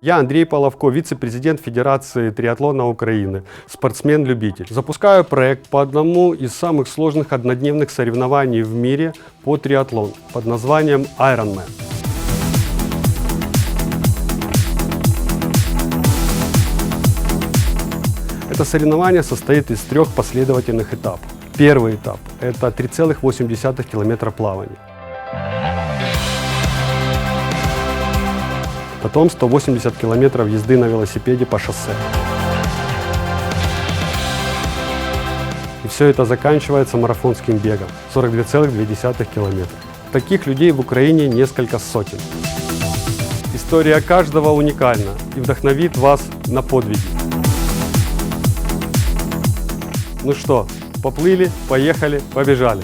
Я Андрей Половко, вице-президент Федерации триатлона Украины, спортсмен-любитель. Запускаю проект по одному из самых сложных однодневных соревнований в мире по триатлону под названием Ironman. Это соревнование состоит из трех последовательных этапов. Первый этап – это 3,8 километра плавания. Потом 180 километров езды на велосипеде по шоссе. И все это заканчивается марафонским бегом 42,2 километра. Таких людей в Украине несколько сотен. История каждого уникальна и вдохновит вас на подвиги. Ну что, поплыли, поехали, побежали.